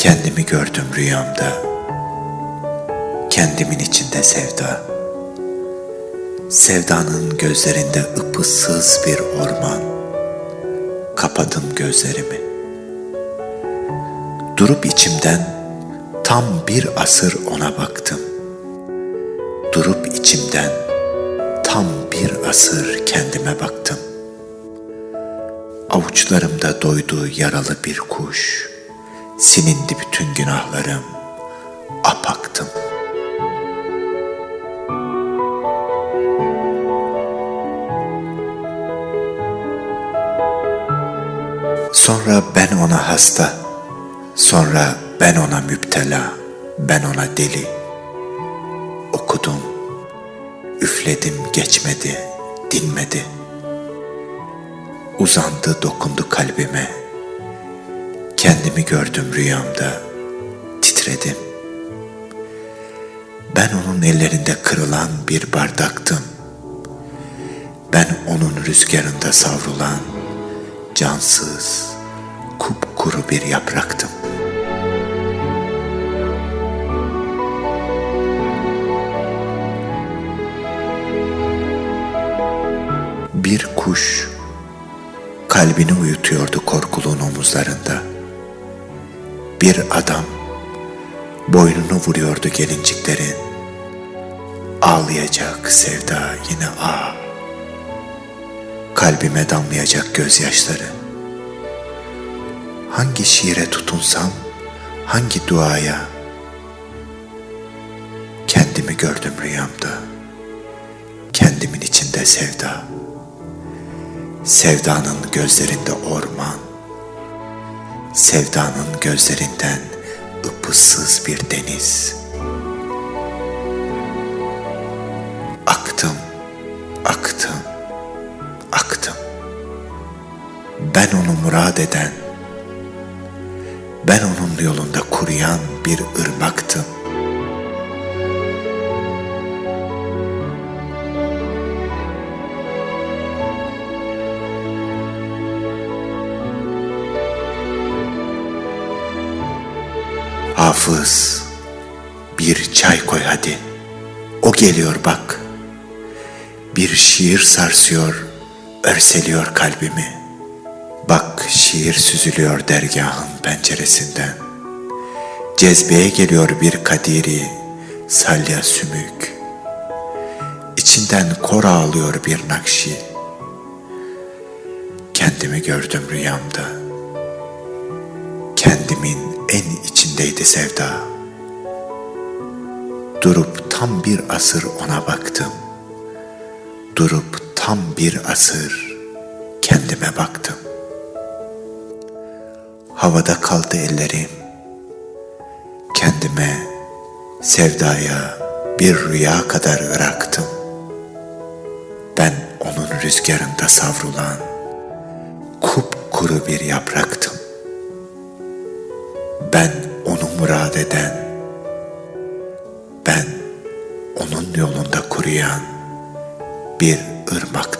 Kendimi gördüm rüyamda. Kendimin içinde sevda. Sevdanın gözlerinde ıpıssız bir orman. Kapadım gözlerimi. Durup içimden tam bir asır ona baktım. Durup içimden tam bir asır kendime baktım. Avuçlarımda doydu yaralı bir kuş. Sinindi bütün günahlarım. Apaktım. Sonra ben ona hasta. Sonra ben ona müptela. Ben ona deli. Okudum. Üfledim geçmedi. Dinmedi. Uzandı dokundu kalbime. Kendimi gördüm rüyamda. Titredim. Ben onun ellerinde kırılan bir bardaktım. Ben onun rüzgarında savrulan cansız, kupkuru bir yapraktım. Bir kuş kalbini uyutuyordu korkuluğun omuzlarında. Bir adam boynunu vuruyordu gelinciklerin. Ağlayacak sevda yine ağ. Kalbime damlayacak gözyaşları. Hangi şiire tutunsam, hangi duaya? Kendimi gördüm rüyamda. Kendimin içinde sevda. Sevdanın gözlerinde orman. Sevdanın gözlerinden ıpıssız bir deniz. Aktım, aktım, aktım. Ben onu murad eden, ben onun yolunda kuruyan bir ırmaktım. Hafız, bir çay koy hadi. O geliyor bak. Bir şiir sarsıyor, örseliyor kalbimi. Bak şiir süzülüyor dergahın penceresinden. Cezbeye geliyor bir kadiri, salya sümük. İçinden kor ağlıyor bir nakşi. Kendimi gördüm rüyamda. Kendimin en içindeydi sevda. Durup tam bir asır ona baktım. Durup tam bir asır kendime baktım. Havada kaldı ellerim. Kendime sevdaya bir rüya kadar ıraktım. Ben onun rüzgarında savrulan kupkuru bir yapraktım. Ben murad eden, ben onun yolunda kuruyan bir ırmak